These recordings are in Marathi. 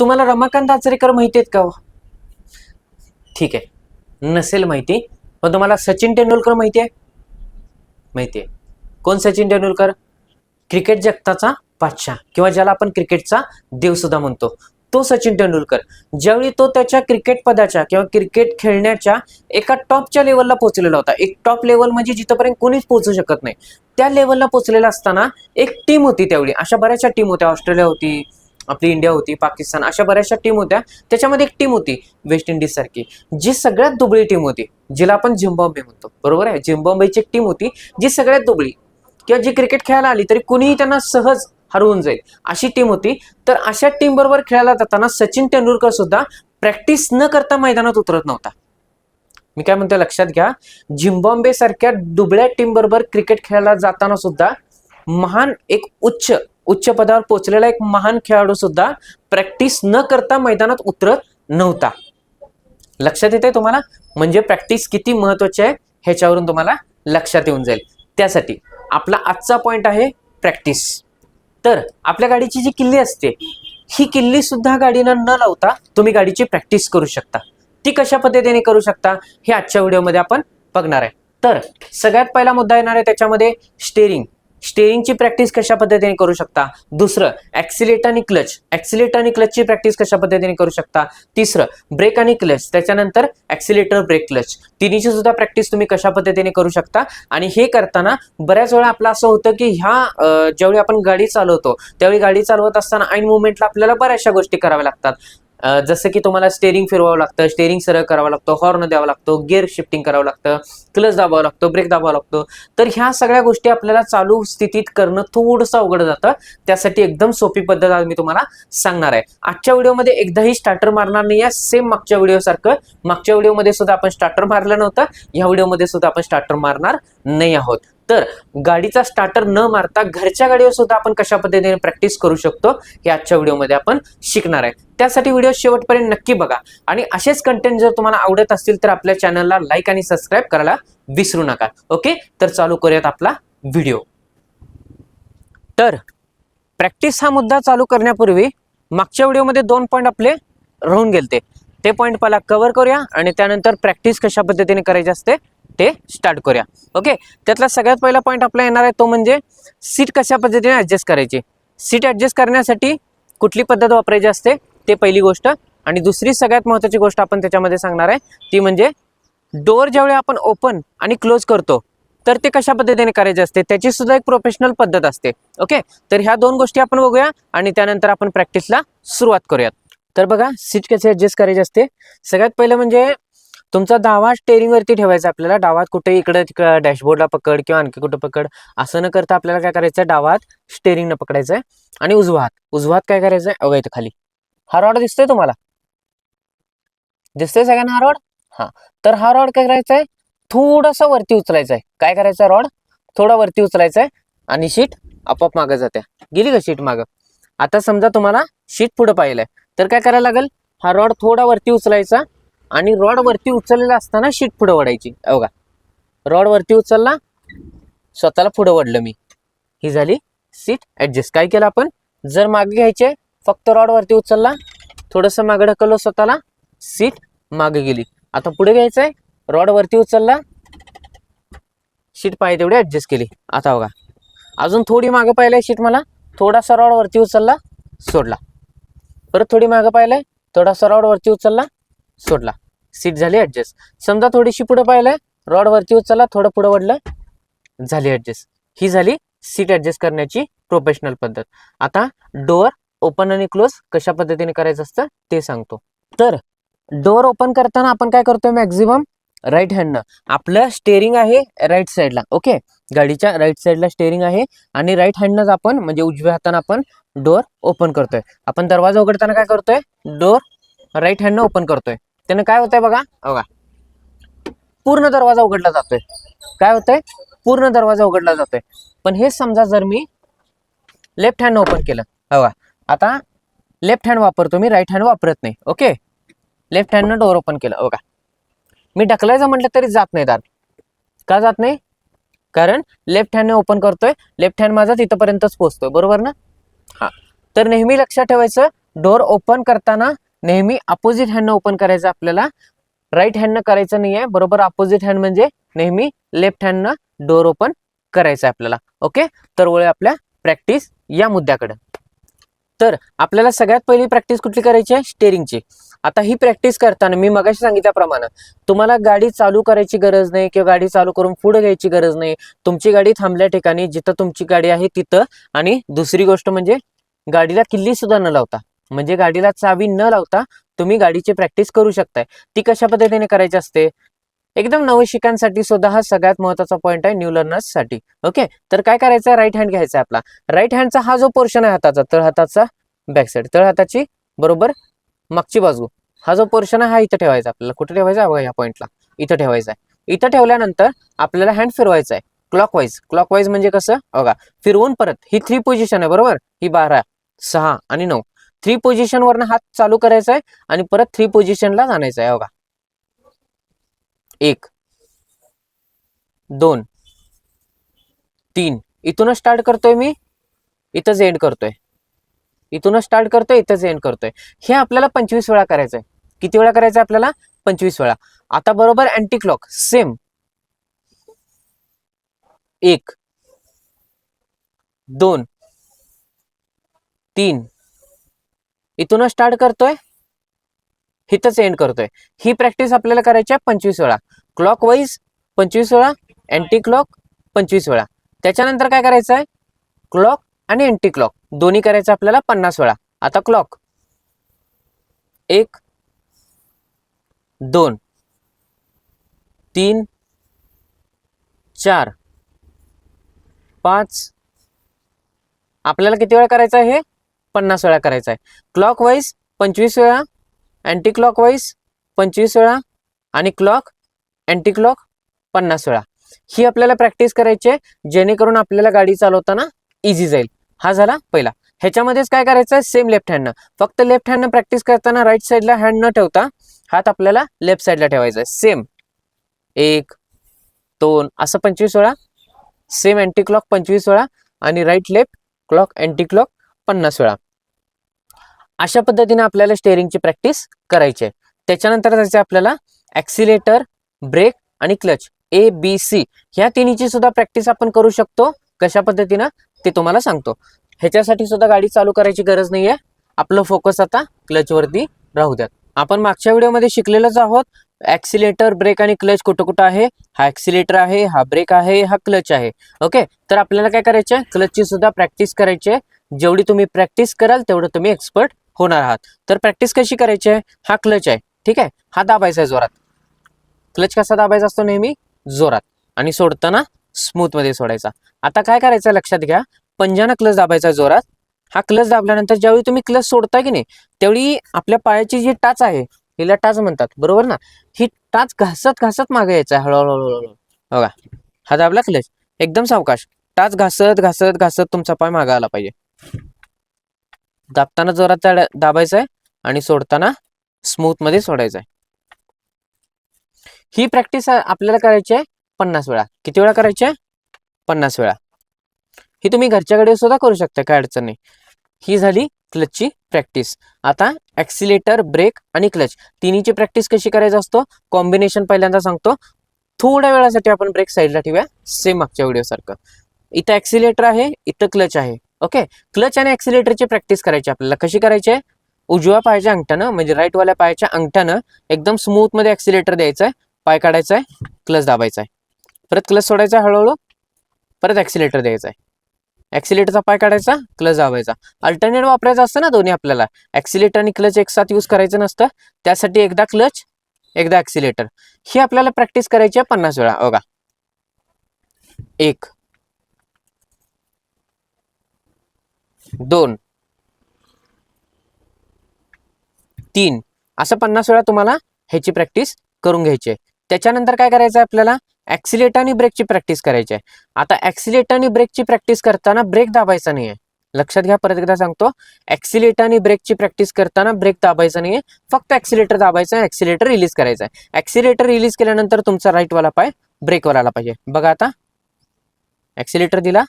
तुम्हाला रमाकांत आचरेकर माहिती आहेत का हो? ठीक आहे. नसेल माहिती पण तुम्हाला सचिन तेंडुलकर माहिती आहे? माहिती आहे. कोण सचिन तेंडुलकर? क्रिकेट जगताचा बादशाह किंवा ज्याला आपण क्रिकेटचा देव सुद्धा म्हणतो. तो सचिन तेंडुलकर. ज्यावेळी तो त्याच्या क्रिकेट पदाच्या किंवा क्रिकेट खेळण्याच्या एका टॉपच्या लेवलला पोहोचलेला होता. एक टॉप लेवल म्हणजे जिथंपर्यंत कोणीच पोहोचू शकत नाही. त्या लेवलला पोहोचलेला असताना एक टीम होती त्यावेळी. अशा बऱ्याचशा टीम होत्या. ऑस्ट्रेलिया होती आपली इंडिया होती पाकिस्तान अशा बऱ्याचशा टीम होत्या. त्याच्यामध्ये एक टीम होती वेस्ट इंडिज सारखी. जी सगळ्यात दुबळी टीम होती जिला आपण झिम्बाब्वे म्हणतो. बरोबर आहे? झिम्बाब्वेची एक टीम होती जी सगळ्यात दुबळी. किंवा जी क्रिकेट खेळायला आली तरी कुणीही त्यांना सहज हरवून जाईल. अशी टीम होती. तर अशा टीम बरोबर खेळायला जाताना सचिन तेंडुलकर सुद्धा प्रॅक्टिस न करता मैदानात उतरत नव्हता. मी काय म्हणतो लक्षात घ्या. झिम्बाब्वे सारख्या दुबळ्या टीम बरोबर क्रिकेट खेळायला जाताना सुद्धा महान एक उच्च उच्च पदावर पोहोचलेला एक महान खेळाडू सुद्धा प्रॅक्टिस न करता मैदानात उतरत नव्हता. लक्षात येते तुम्हाला? म्हणजे प्रॅक्टिस किती महत्वाची आहे ह्याच्यावरून तुम्हाला लक्षात येऊन जाईल. त्यासाठी आपला आजचा पॉइंट आहे प्रॅक्टिस. तर आपल्या गाडीची जी किल्ली असते ही किल्ली सुद्धा गाडीनं न लावता तुम्ही गाडीची प्रॅक्टिस करू शकता. ती कशा पद्धतीने करू शकता हे आजच्या व्हिडिओमध्ये आपण बघणार आहे. तर सगळ्यात पहिला मुद्दा येणार आहे त्याच्यामध्ये स्टेरिंग स्टेरिंगची प्रॅक्टिस कशा पद्धतीने करू शकता? दुसरं ऍक्सिलेट आणि क्लच. ऍक्सिलेट आणि क्लचची प्रॅक्टिस कशा पद्धतीने करू शकता? तिसरं ब्रेक आणि क्लच. त्याच्यानंतर ऍक्सिलेटर ब्रेक क्लच. तिन्हीची सुद्धा प्रॅक्टिस तुम्ही कशा पद्धतीने करू शकता? आणि हे करताना बऱ्याच वेळा आपलं असं होतं की ह्या ज्यावेळी आपण गाडी चालवतो त्यावेळी गाडी चालवत असताना ऐन मुवमेंटला आपल्याला बऱ्याचशा गोष्टी कराव्या लागतात. जसं की तुम्हाला स्टेरिंग फिरवावं लागतं स्टेरिंग सरळ करावं लागतं हॉर्न द्यावा लागतो गिअर शिफ्टिंग करावं लागतं क्लच दाबावं लागतो ब्रेक दाबावा लागतो. तर ह्या सगळ्या गोष्टी आपल्याला चालू स्थितीत करणं थोडंसं अवघड जातं. त्यासाठी एकदम सोपी पद्धत आज मी तुम्हाला सांगणार आहे. आजच्या व्हिडिओमध्ये एकदाही स्टार्टर मारणार नाही आहे सेम मागच्या व्हिडिओसारखं. मागच्या व्हिडिओमध्ये सुद्धा आपण स्टार्टर मारलं नव्हतं या व्हिडिओमध्ये सुद्धा आपण स्टार्टर मारणार नाही आहोत. तर गाडीचा स्टार्टर न मारता घरच्या गाडीवर सुद्धा आपण कशा पद्धतीने प्रॅक्टिस करू शकतो हे आजच्या व्हिडिओमध्ये आपण शिकणार आहे. त्यासाठी व्हिडिओ शेवटपर्यंत नक्की बघा. आणि असेच कंटेंट जर तुम्हाला आवडत असतील तर आपल्या चॅनलला लाईक आणि सबस्क्राईब करायला विसरू नका. ओके तर चालू करूयात आपला व्हिडिओ. तर प्रॅक्टिस हा मुद्दा चालू करण्यापूर्वी मागच्या व्हिडिओमध्ये दोन पॉईंट आपले राहून गेलते. ते पॉईंट पहिला कव्हर करूया आणि त्यानंतर प्रॅक्टिस कशा पद्धतीने करायची असते ते स्टार्ट करूया. ओके त्यातला सगळ्यात पहिला पॉईंट आपला येणार आहे तो म्हणजे सीट कशा पद्धतीने ॲडजस्ट करायची? सीट ॲडजस्ट करण्यासाठी कुठली पद्धत वापरायची असते? ते पहिली गोष्ट. आणि दुसरी सगळ्यात महत्त्वाची गोष्ट आपण त्याच्यामध्ये सांगणार आहे ती म्हणजे डोअर ज्यावेळी आपण ओपन आणि क्लोज करतो तर ते कशा पद्धतीने करायचे असते? त्याची सुद्धा एक प्रोफेशनल पद्धत असते. ओके तर ह्या दोन गोष्टी आपण बघूया आणि त्यानंतर आपण प्रॅक्टिसला सुरुवात करूयात. तर बघा सीट कसे ॲडजस्ट करायची असते? सगळ्यात पहिलं म्हणजे तुमचा डावा स्टेरिंगवरती ठेवायचा आपल्याला. डावात कुठे इकडं तिकडं डॅशबोर्डला पकड किंवा आणखी कुठं पकड असं न करता आपल्याला काय करायचं डावात स्टेरिंगनं पकडायचं आहे आणि उजवा हात उजवा हात काय करायचं आहे अवैध खाली. हा रॉड दिसतोय तुम्हाला? दिसतोय सगळ्यांना हा रॉड हा. तर हा रॉड काय करायचा आहे थोडासा वरती उचलायचा आहे काय करायचं रॉड थोडा वरती उचलायचा आहे आणि शीट आपोआप मागं जाते गेली का शीट मागं? आता समजा तुम्हाला शीट पुढं पाहिलंय. तर काय करायला लागेल? हा रॉड थोडा वरती उचलायचा आणि रॉड वरती उचललेला असताना शीट पुढं ओढायची बघा. रॉड वरती उचलला स्वतःला पुढं ओढलं मी. ही झाली सीट ॲडजस्ट काय केलं आपण? जर मागे घ्यायचे फक्त रॉड वरती उचलला थोडंसं मागे ढकललो स्वतःला सीट मागे गेली. आता पुढे घ्यायचंय रॉड वरती उचलला शीट पाहिजे तेवढी ॲडजस्ट केली. आता बघा. अजून थोडी मागं पाहिलंय शीट मला थोडासा रॉड वरती उचलला सोडला. परत थोडी मागं पाहिलंय थोडासा रॉड वरती उचलला सोडला. सीट झाली ॲडजस्ट समजा थोडीशी पुढं पाहिलंय रॉड वरती उचलला थोडं पुढं वडलं झाली ॲडजस्ट ही झाली सीट ॲडजस्ट करण्याची प्रोफेशनल पद्धत. आता डोअर ओपन आणि क्लोज कशा पद्धतीने करायचं असतं ते सांगतो. तर डोअर ओपन करताना आपण काय करतोय मॅक्झिमम राईट हँडनं आपलं स्टेअरिंग आहे राईट साईडला ओके गाडीच्या राईट साईडला स्टेअरिंग आहे आणि राईट हँडनंच आपण म्हणजे उजव्या हातानं आपण डोअर ओपन करतोय. आपण दरवाजा उघडताना काय करतोय? डोअर राईट हँडनं ओपन करतोय. त्यानं काय होतंय बघा? बघा पूर्ण दरवाजा उघडला जातोय. काय होतंय? पूर्ण दरवाजा उघडला जातोय. पण हे समजा जर मी लेफ्ट हँड ओपन केलं बघा आता लेफ्ट हँड वापरतो मी राईट हँड वापरत नाही. ओके? लेफ्ट हँडनं डोअर ओपन केलं. बघा मी ढकलायचं म्हटलं तरी जात नाही दार. का जात नाही? कारण लेफ्ट हँडने ओपन करतोय लेफ्ट हँड माझा तिथपर्यंतच पोहोचतोय. बरोबर ना? हां. तर नेहमी लक्षात ठेवायचं डोअर ओपन करताना नेहमी अपोजिट हँडनं ओपन करायचं आपल्याला. राईट हँडनं करायचं नाही आहे बरोबर अपोजिट हँड म्हणजे नेहमी लेफ्ट हँडनं डोअर ओपन करायचं आहे आपल्याला. ओके तर वळूया आपल्या प्रॅक्टिस या मुद्द्याकडे. तर आपल्याला सगळ्यात पहिली प्रॅक्टिस कुठली करायची आहे? स्टेरिंगची आता ही प्रॅक्टिस करताना मी मगाशी सांगितल्याप्रमाणे तुम्हाला गाडी चालू करायची गरज नाही किंवा गाडी चालू करून पुढे घ्यायची गरज नाही. तुमची गाडी थांबल्या ठिकाणी जिथं तुमची गाडी आहे तिथं. आणि दुसरी गोष्ट म्हणजे गाडीला किल्ली सुद्धा न लावता. म्हणजे गाडीला चावी न लावता तुम्ही गाडीची प्रॅक्टिस करू शकताय. ती कशा पद्धतीने करायची असते? एकदम नवशिकांसाठी सुद्धा हा सगळ्यात महत्त्वाचा पॉईंट आहे न्यू लर्नर्ससाठी ओके तर काय करायचं? राईट हँड घ्यायचा आहे आपला राईट हँडचा हा जो पोर्शन आहे हाताचा तळ हाताचा बॅक साईड तळ हाताची बरोबर मागची बाजू. हा जो पोर्शन आहे हा इथं ठेवायचा आपल्याला. कुठे ठेवायचा? आहे बघा या पॉईंटला इथं ठेवायचा आहे. इथं ठेवल्यानंतर आपल्याला हँड फिरवायचा आहे. क्लॉकवाईज क्लॉकवाईज म्हणजे कसं? बघा फिरवून परत. ही थ्री पोझिशन आहे बरोबर? ही बारा सहा आणि नऊ. थ्री पोझिशन वरनं हात चालू करायचा आहे आणि परत थ्री पोझिशनला जाण्याचा आहे बघा. एक दोन तीन. इथूनच स्टार्ट करतोय मी इथंच एंड करतोय. इथूनच स्टार्ट करतोय इथंच एंड करतोय. हे आपल्याला पंचवीस वेळा करायचं आहे किती वेळा करायचं आहे आपल्याला? पंचवीस वेळा. आता बरोबर अँटी क्लॉक सेम एक दोन तीन इथूनच स्टार्ट करतोय. इथंच एंड करतोय. ही प्रॅक्टिस आपल्याला करायची आहे पंचवीस वेळा. क्लॉक वाईज पंचवीस वेळा अँटी क्लॉक पंचवीस वेळा. त्याच्यानंतर काय करायचं आहे? क्लॉक आणि अँटी क्लॉक दोन्ही करायचं आपल्याला पन्नास वेळा. आता क्लॉक एक दोन तीन चार पाच. आपल्याला किती वेळा करायचं आहे हे? पन्नास वेळा करायचं आहे. क्लॉक वाईज पंचवीस वेळा अँटी क्लॉक वाईज पंचवीस वेळा आणि क्लॉक अँटी क्लॉक पन्नास वेळा. ही आपल्याला प्रॅक्टिस करायची आहे जेणेकरून आपल्याला गाडी चालवताना इझी जाईल. हा झाला पहिला. ह्याच्यामध्येच काय करायचं आहे सेम लेफ्ट हँडनं फक्त लेफ्ट हँडनं प्रॅक्टिस करताना राईट साईडला हँड न ठेवता हात आपल्याला लेफ्ट साईडला ठेवायचा आहे. सेम एक दोन असं पंचवीस वेळा. सेम अँटी क्लॉक पंचवीस वेळा आणि right left clock anti clock पन्नास वेळा. अशा पद्धतीने आपल्याला स्टेअरिंगची प्रॅक्टिस करायची आहे. त्याच्यानंतर जायचं आहे आपल्याला ॲक्सिलेटर ब्रेक आणि क्लच ए बी सी ह्या तिन्हीची सुद्धा प्रॅक्टिस आपण करू शकतो. कशा पद्धतीनं? ते तुम्हाला सांगतो. ह्याच्यासाठी सुद्धा गाडी चालू करायची गरज नाही आहे आपलं फोकस आता क्लचवरती राहू द्यात. आपण मागच्या व्हिडिओमध्ये शिकलेलोच आहोत ॲक्सिलेटर ब्रेक आणि क्लच कुठं कुठं आहे? हा ॲक्सिलेटर आहे हा ब्रेक आहे हा क्लच आहे. ओके तर आपल्याला काय करायचं आहे क्लचची सुद्धा प्रॅक्टिस करायची आहे. जेवढी तुम्ही प्रॅक्टिस कराल तेवढं तुम्ही एक्सपर्ट होणार आहात. तर प्रॅक्टिस कशी करायची आहे? हा क्लच आहे. ठीक आहे? हा दाबायचा आहे जोरात. क्लच कसा दाबायचा असतो नेहमी? जोरात. आणि सोडताना स्मूथमध्ये सोडायचा. आता काय करायचं लक्षात घ्या. पंजानं क्लच दाबायचा जोरात. हा क्लच दाबल्यानंतर ज्यावेळी तुम्ही क्लच सोडता की नाही त्यावेळी आपल्या पायाची जी टाच आहे हिला टाच म्हणतात. बरोबर ना? ही टाच घासत घासत मागे यायचं आहे. हळूहळू हळूहळू बघा. हा दाबला क्लच एकदम सावकाश. टाच घासत घासत घासत तुमचा पाय मागा आला पाहिजे. दाबताना जोरात त्या आहे आणि सोडताना स्मूथमध्ये सोडायचं आहे ही प्रॅक्टिस आपल्याला करायची आहे पन्नास वेळा. किती वेळा करायची आहे? पन्नास वेळा. ही तुम्ही घरच्याकडे सुद्धा करू शकता काय अडचण नाही. ही झाली क्लचची प्रॅक्टिस आता ॲक्सिलेटर ब्रेक आणि क्लच तिन्हीची प्रॅक्टिस कशी करायची असतो? कॉम्बिनेशन पहिल्यांदा सांगतो. थोड्या वेळासाठी आपण ब्रेक साईडला ठेवूया. सेम मागच्या व्हिडिओसारखं इथं ॲक्सिलेटर आहे इथं क्लच आहे. ओके? क्लच आणि ॲक्सिलेटरची प्रॅक्टिस करायची आपल्याला. कशी करायची आहे? उजव्या पायाच्या अंगठ्यानं म्हणजे राईटवाल्या पायाच्या अंगठ्यानं एकदम स्मूथमध्ये ॲक्सिलेटर द्यायचं आहे. पाय काढायचा आहे. क्लच दाबायचा आहे. परत क्लच सोडायचा आहे हळूहळू. परत ॲक्सिलेटर द्यायचा आहे. ॲक्सिलेटरचा पाय काढायचा क्लच दाबायचा. अल्टरनेट वापरायचं असतं ना दोन्ही आपल्याला? ॲक्सिलेटर आणि क्लच एक साथ यूज करायचं नसतं. त्यासाठी एकदा क्लच एकदा ॲक्सिलेटर. ही आपल्याला प्रॅक्टिस करायची आहे पन्नास वेळा. बघा. एक दोन. तीन. असं पन्नास वेळा तुम्हाला ह्याची प्रॅक्टिस करून घ्यायची आहे. त्याच्यानंतर काय करायचं आहे आपल्याला? ॲक्सिलेटर आणि ब्रेकची प्रॅक्टिस करायची आहे. आता ॲक्सिलेटर आणि ब्रेकची प्रॅक्टिस करताना ब्रेक दाबायचा नाही आहे लक्षात घ्या परत एकदा सांगतो. ॲक्सिलेटर आणि ब्रेकची प्रॅक्टिस करताना ब्रेक दाबायचा नाही आहे फक्त ॲक्सिलेटर दाबायचं आहे ॲक्सिलेटर रिलीज करायचं आहे. ॲक्सिलेटर रिलीज केल्यानंतर तुमचा राईटवाला पाय ब्रेकवर आला पाहिजे. बघा आता. ॲक्सिलेटर दिला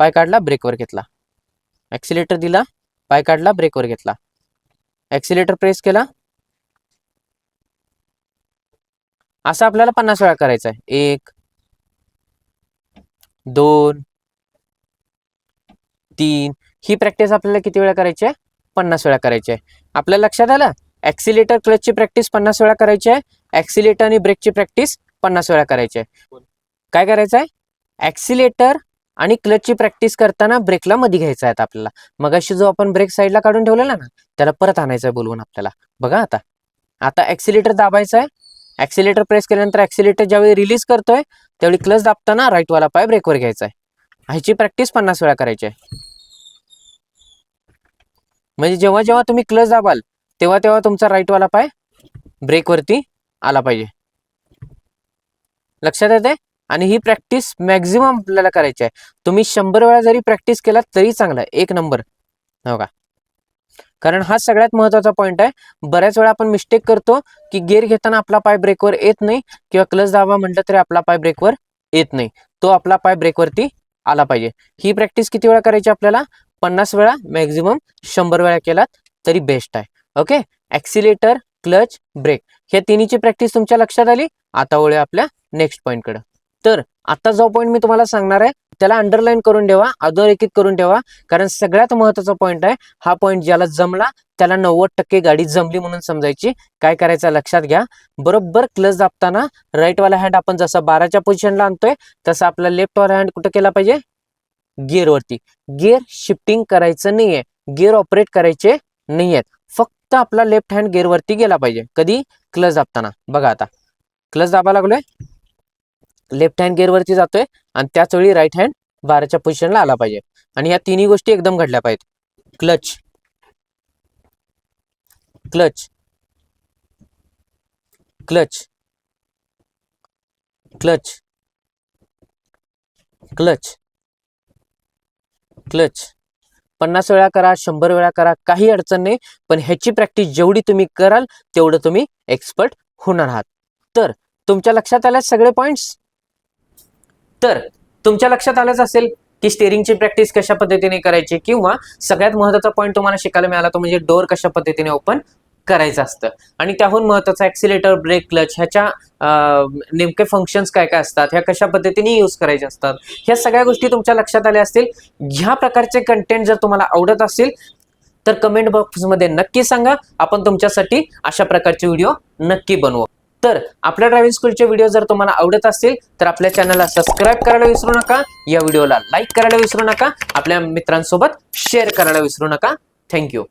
पाय काढला ब्रेकवर घेतला. ॲक्सिलेटर दिला पाय काढला ब्रेकवर घेतला. ऍक्सिलेटर प्रेस केला. असं आपल्याला पन्नास वेळा करायचं आहे. एक दोन तीन. ही प्रॅक्टिस आपल्याला किती वेळा करायची आहे? पन्नास वेळा करायची आहे. आपल्या लक्षात आलं? ॲक्सिलेटर क्लचची प्रॅक्टिस पन्नास वेळा करायची आहे. ॲक्सिलेटर आणि ब्रेकची प्रॅक्टिस पन्नास वेळा करायची आहे. काय करायचं आहे? ऍक्सिलेटर आणि क्लचची प्रॅक्टिस करताना ब्रेकला मध्ये घ्यायचा आहे आपल्याला. मग अशी जो आपण ब्रेक साईडला काढून ठेवलेला ना त्याला परत आणायचं आहे बोलवून आपल्याला. बघा आता. आता ऍक्सिलेटर दाबायचा आहे ऍक्सिलेटर प्रेस केल्यानंतर ऍक्सिलेटर ज्यावेळी रिलीज करतोय त्यावेळी क्लच दाबताना राईटवाला वाला पाय ब्रेकवर घ्यायचा आहे ह्याची प्रॅक्टिस पन्नास वेळा करायची आहे म्हणजे जेव्हा जेव्हा तुम्ही क्लच दाबाल तेव्हा तेव्हा तुमचा राईटवाला वाला पाय ब्रेकवरती आला पाहिजे. लक्षात येते आणि ही प्रॅक्टिस मॅक्झिमम आपल्याला करायची आहे. तुम्ही शंभर वेळा जरी प्रॅक्टिस केला तरी चांगला आहे. एक नंबर हो का? कारण हा सगळ्यात महत्त्वाचा पॉईंट आहे. बऱ्याच वेळा आपण मिस्टेक करतो की गेअर घेताना आपला पाय ब्रेकवर येत नाही किंवा क्लच दाबा म्हटलं तरी आपला पाय ब्रेकवर येत नाही. तो आपला पाय ब्रेकवरती आला पाहिजे. ही प्रॅक्टिस किती वेळा करायची आपल्याला? पन्नास वेळा मॅक्झिमम शंभर वेळा केलात तरी बेस्ट आहे. ओके ऍक्सिलेटर क्लच ब्रेक ह्या तिन्हीची प्रॅक्टिस तुमच्या लक्षात आली? आता वळूया आपल्या नेक्स्ट पॉईंटकडे तर आता जो पॉईंट मी तुम्हाला सांगणार आहे त्याला अंडरलाईन करून ठेवा अधोरेखित करून ठेवा. कारण सगळ्यात महत्त्वाचा पॉईंट आहे हा पॉईंट ज्याला जमला त्याला नव्वद टक्के गाडी जमली म्हणून समजायची. काय करायचं लक्षात घ्या. बरोबर क्लच दाबताना राईटवाला हँड आपण जसा बाराच्या पोझिशनला आणतोय तसा आपला लेफ्टवाला हँड कुठं केला पाहिजे? गिअरवरती गिअर शिफ्टिंग करायचं नाहीये. गिअर ऑपरेट करायचे नाहीयेत. फक्त आपला लेफ्ट हँड गिअरवरती गेला पाहिजे. कधी? क्लच दाबताना. बघा आता. क्लच दाबा लागलोय. लेफ्ट हँड गेअरवरती जातोय आणि त्याच वेळी राईट हँड बाराच्या पोझिशनला आला पाहिजे. आणि ह्या तिन्ही गोष्टी एकदम घडल्या पाहिजेत. Clutch clutch clutch clutch clutch clutch पन्नास वेळा करा शंभर वेळा करा काही अडचण नाही. पण ह्याची प्रॅक्टिस जेवढी तुम्ही कराल तेवढं तुम्ही एक्सपर्ट होणार आहात. तर तुमच्या लक्षात आल्या सगळे पॉईंट्स तर तुमच्या लक्षात आलंच असेल की स्टेअरिंगची प्रॅक्टिस कशा पद्धतीने करायची किंवा सगळ्यात महत्त्वाचा पॉईंट तुम्हाला शिकायला मिळाला तो म्हणजे डोअर कशा पद्धतीने ओपन करायचं असतं. आणि त्याहून महत्वाचं ऍक्सिलेटर ब्रेक क्लच ह्याच्या नेमके फंक्शन्स काय काय असतात ह्या कशा पद्धतीने यूज करायचे असतात ह्या सगळ्या गोष्टी तुमच्या लक्षात आल्या असतील. ह्या प्रकारचे कंटेंट जर तुम्हाला आवडत असेल तर कमेंट बॉक्समध्ये नक्की सांगा. आपण तुमच्यासाठी अशा प्रकारचे व्हिडिओ नक्की बनवू. तर आपल्या ड्रायव्हिंग स्कूलचे व्हिडिओ जर तुम्हाला आवडत असतील तर आपल्या चॅनलला सबस्क्राईब करायला विसरू नका या व्हिडिओला लाईक करायला विसरू नका आपल्या मित्रांसोबत शेअर करायला विसरू नका. थँक्यू